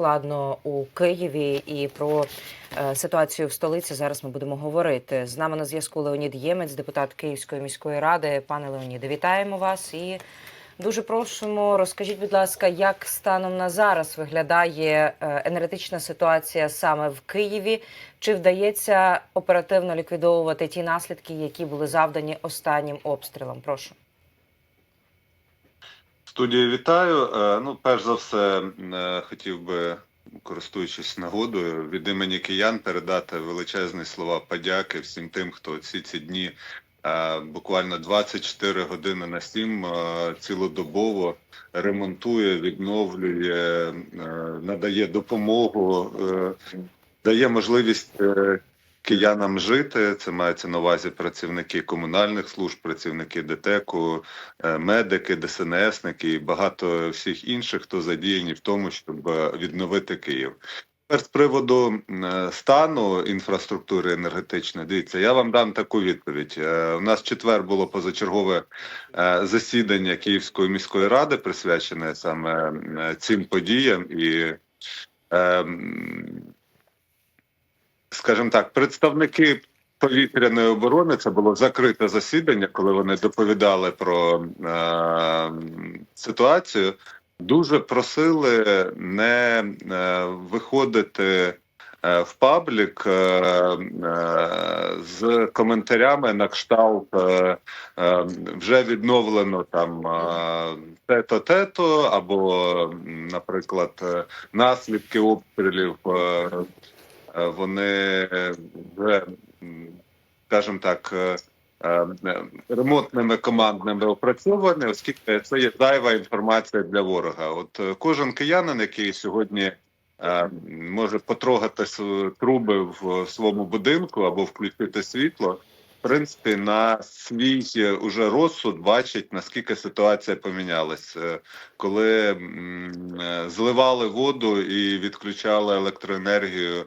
складно у Києві і про е, ситуацію в столиці зараз ми будемо говорити. З нами на зв'язку Леонід Ємець, депутат Київської міської ради. Пане Леоніде, вітаємо вас і дуже просимо. Розкажіть, будь ласка, як станом на зараз виглядає е, енергетична ситуація саме в Києві? Чи вдається оперативно ліквідовувати ті наслідки, які були завдані останнім обстрілом? Прошу. Студію вітаю. Е, Ну, перш за все, е, хотів би, користуючись нагодою, від імені киян передати величезні слова подяки всім тим, хто ці ці дні е, буквально 24 години на 7 е, цілодобово ремонтує, відновлює, надає допомогу, дає можливість. Киянам жити, це мається на увазі працівники комунальних служб, працівники ДТЕКу, е, медики, ДСНСники і багато всіх інших, хто задіяні в тому, щоб е, відновити Київ. Тепер з приводу е, стану інфраструктури енергетичної, дивіться, я вам дам таку відповідь. У нас четвер було позачергове засідання Київської міської ради, присвячене саме цим подіям і. Ем, скажімо так, представники повітряної оборони це було закрите засідання, коли вони доповідали про е, ситуацію. Дуже просили не е, виходити е, в паблік е, е, з коментарями на кшталт е, е, вже відновлено там е, те-то, те-то, або, наприклад, наслідки обстрілів. Е, вони е, вже, скажімо так, е, е, ремонтними командними опрацьовані, оскільки це є зайва інформація для ворога. От е, кожен киянин, який сьогодні е, може потрогати труби в своєму будинку або включити світло. В принципі, на свій е, уже розсуд бачить, наскільки ситуація помінялась. Е, Коли е, зливали воду і відключали електроенергію е,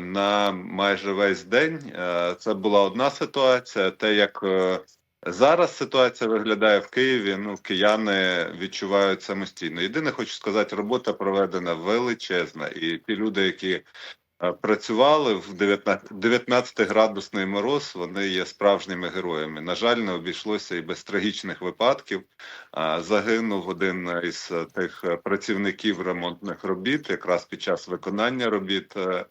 на майже весь день. Це була одна ситуація. Те, як е, зараз ситуація виглядає в Києві, ну кияни відчувають самостійно. Єдине, хочу сказати, робота проведена величезна, і ті люди, які працювали в 19 19-градусний мороз, вони є справжніми героями. На жаль, не обійшлося і без трагічних випадків. Загинув один із е, тих е, працівників ремонтних робіт, якраз під час виконання робіт. е,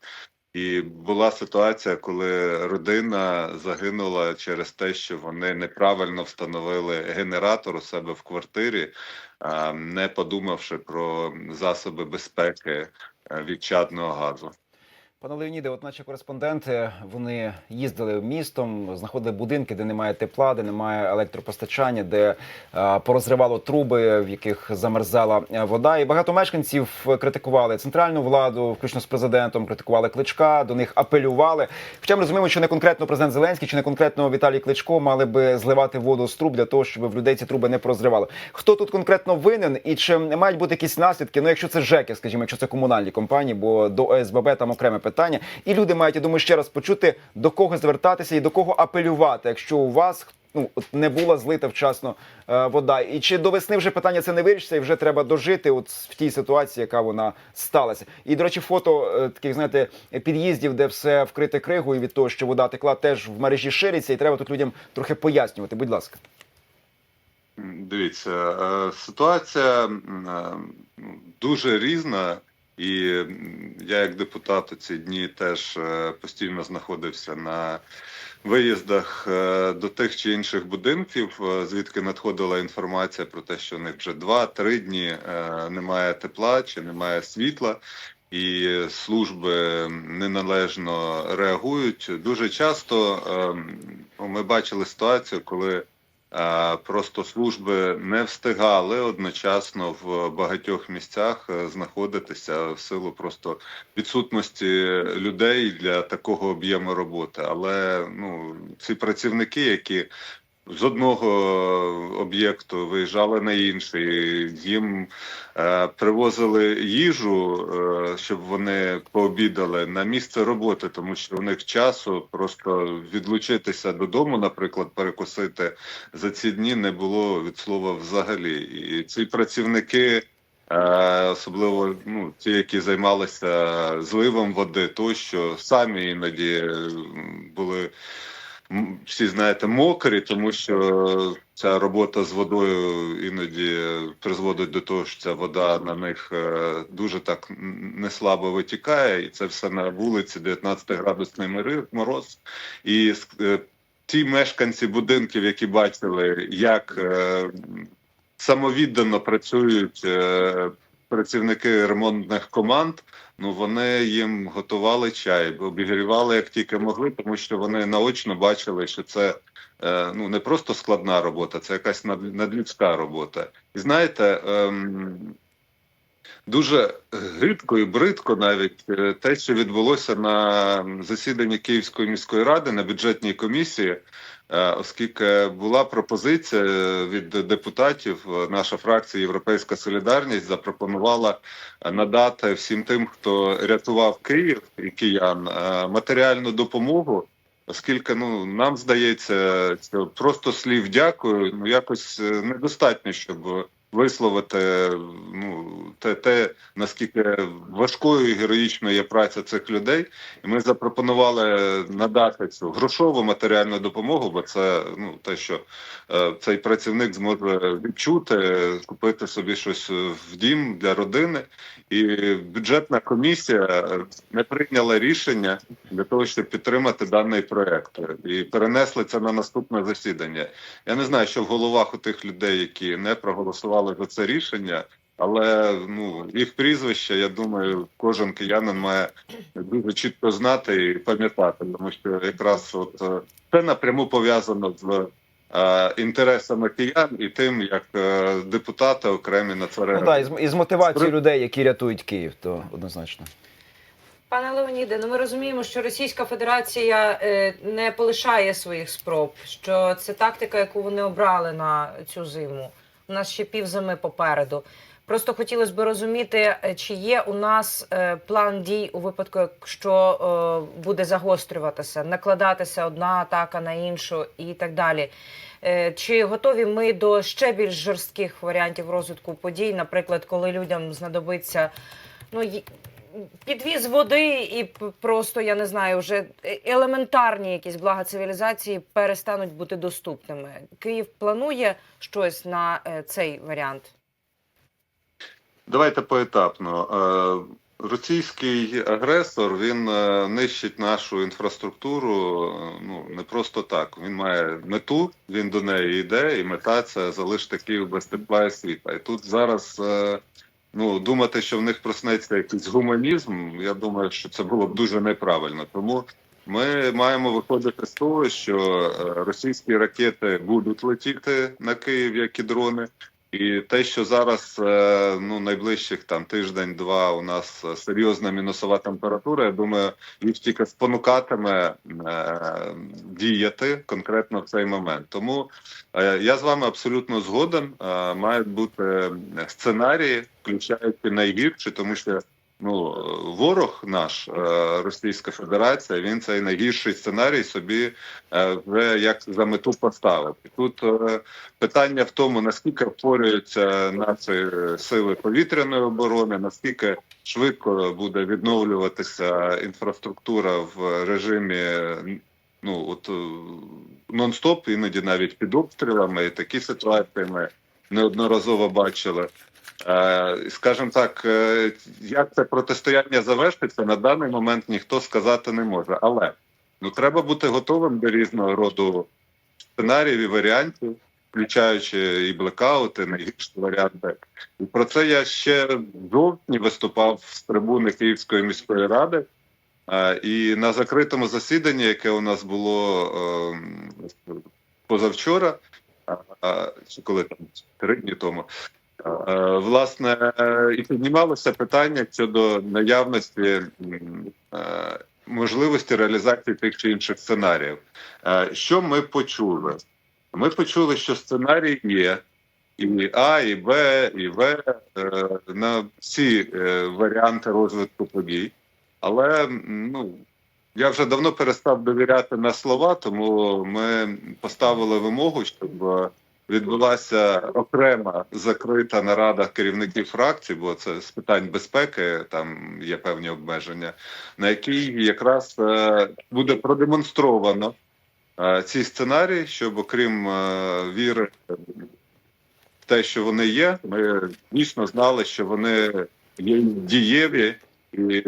І була ситуація, коли родина загинула через те, що вони неправильно встановили генератор у себе в квартирі, не подумавши про засоби безпеки е, від чадного газу. Пане Леоніде, от наші кореспонденти вони їздили містом, знаходили будинки, де немає тепла, де немає електропостачання, де е, порозривало труби, в яких замерзала е, вода. І багато мешканців критикували центральну владу, включно з президентом, критикували кличка, до них апелювали. Хоча ми розуміємо, що не конкретно президент Зеленський чи не конкретно Віталій Кличко мали би зливати воду з труб для того, щоб в людей ці труби не прозривали. Хто тут конкретно винен і чи мають бути якісь наслідки? Ну, якщо це ЖЕКи, скажімо, якщо це комунальні компанії, бо до ОСББ там окреме питання. І люди мають, я думаю, ще раз почути до кого звертатися і до кого апелювати, якщо у вас ну не була злита вчасно е, вода. І чи до весни вже питання це не вирішиться, і вже треба дожити от в тій ситуації, яка вона сталася. І до речі, фото е, таких знаєте під'їздів, де все вкрите кригою від того, що вода текла, теж в мережі шириться, і треба тут людям трохи пояснювати. Будь ласка. Дивіться, е, ситуація е, дуже різна, і я, як депутат, у ці дні теж е, постійно знаходився на виїздах е, до тих чи інших будинків, е, звідки надходила інформація про те, що у них вже 2-3 дні немає тепла чи немає світла. І служби неналежно реагують. Дуже часто ем, ми бачили ситуацію, коли Просто служби не встигали одночасно в багатьох місцях е, знаходитися в силу просто відсутності людей для такого об'єму роботи. Але ну ці працівники, які з одного об'єкту виїжджали на інший, їм е, привозили їжу, е, щоб вони пообідали на місце роботи, тому що у них часу просто відлучитися додому, наприклад, перекусити за ці дні не було від слова взагалі. І ці працівники е, особливо ну, ті, які займалися зливом води, тощо самі іноді е, були всі знаєте мокрі, тому що ця робота з водою іноді призводить до того, що ця вода на них е, дуже так неслабо витікає, і це все на вулиці 19 градусний мороз. І е, ті мешканці будинків, які бачили, як е, самовіддано працюють працівники ремонтних команд. Ну вони їм готували чай, обігрівали як тільки могли, тому що вони наочно бачили, що це е, ну не просто складна робота, це якась над- надлюдська робота. І знаєте, ем, дуже гидко і бридко навіть е, те, що відбулося на засіданні Київської міської ради на бюджетній комісії. Е, Оскільки була пропозиція від депутатів, е, наша фракція Європейська Солідарність запропонувала е, надати всім тим, хто рятував Київ і киян, е, матеріальну допомогу. Оскільки ну нам здається, що просто слів дякую, ну якось е, недостатньо, щоб висловити ну те, те наскільки важкою і героїчною є праця цих людей. І ми запропонували надати цю грошову матеріальну допомогу, бо це ну те, що е, цей працівник зможе відчути, купити собі щось в дім для родини. І бюджетна комісія не прийняла рішення для того, щоб підтримати даний проект, і перенесли це на наступне засідання. Я не знаю, що в головах у тих людей, які не проголосували за це рішення. Але ну їх прізвище, я думаю, кожен киянин має дуже чітко знати і пам'ятати, тому що якраз от е, це напряму пов'язано з е, інтересами киян і тим, як е, депутати окремі на це Ну реагують. да, і з, і з мотивацією людей, які рятують Київ, то однозначно. Пане Леоніде, ну ми розуміємо, що Російська Федерація е, не полишає своїх спроб. Що це тактика, яку вони обрали на цю зиму. Нас ще півзими попереду. Просто хотілося б розуміти, е, чи є у нас е, план дій у випадку, якщо е, буде загострюватися, накладатися одна атака на іншу і так далі. Чи готові ми до ще більш жорстких варіантів розвитку подій, наприклад, коли людям знадобиться ну підвіз води і просто я не знаю, вже е- елементарні якісь блага цивілізації перестануть бути доступними. Київ планує щось на е, цей варіант. Давайте поетапно. Е, Російський агресор він нищить нашу інфраструктуру. Ну не просто так. Він має мету, він до неї йде, і мета це залишити Київ без тепла і світла. І тут зараз ну думати, що в них проснеться якийсь гуманізм. Я думаю, що це було б дуже неправильно. Тому ми маємо виходити з того, що е, російські ракети будуть летіти на Київ, як і дрони. І те, що зараз е, ну найближчих там тиждень-два у нас серйозна мінусова температура, я думаю, їх тільки спонукатиме е, діяти конкретно в цей момент. Тому е, я з вами абсолютно згоден. Е, мають бути сценарії, включаючи найгірші, тому що ну ворог наш, е, Російська Федерація, він цей найгірший сценарій собі е, вже як за мету поставив. І тут е, питання в тому, наскільки впорюються наші сили повітряної оборони, наскільки швидко буде відновлюватися інфраструктура в режимі ну от нон-стоп, іноді навіть під обстрілами. І такі ситуації ми неодноразово бачили. Е, Скажімо так, е, як це протистояння завершиться, на даний момент ніхто сказати не може. Але ну треба бути готовим до різного роду сценаріїв і варіантів, включаючи і блекаути, найгірші варіанти. І про це я ще в жовтні виступав з трибуни Київської міської ради. Е, І на закритому засіданні, яке у нас було е, позавчора, чи коли там три дні тому, власне, е, і піднімалося питання щодо наявності е, можливості реалізації тих чи інших сценаріїв. Е, Що ми почули? Ми почули, що сценарій є. І А, і Б, і В е, на всі е, варіанти розвитку подій. Але ну я вже давно перестав довіряти на слова, тому ми поставили вимогу, щоб е, відбулася окрема закрита нарада керівників фракцій, бо це з питань безпеки, там є певні обмеження, на якій якраз е, буде продемонстровано е, ці сценарії, щоб окрім е, віри в те, що вони є, ми дійсно знали, що вони є дієві, і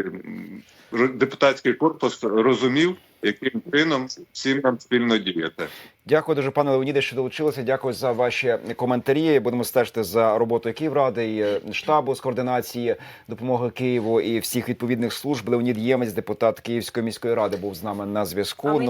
депутатський корпус розумів, яким чином всім нам спільно діяти. Дякую дуже, пане Леоніде, що долучилися. Дякую за ваші коментарі. Будемо стежити за роботою Київради і е, штабу з координації допомоги Києву і всіх відповідних служб. Леонід Ємець, депутат Київської міської ради, був з нами на зв'язку.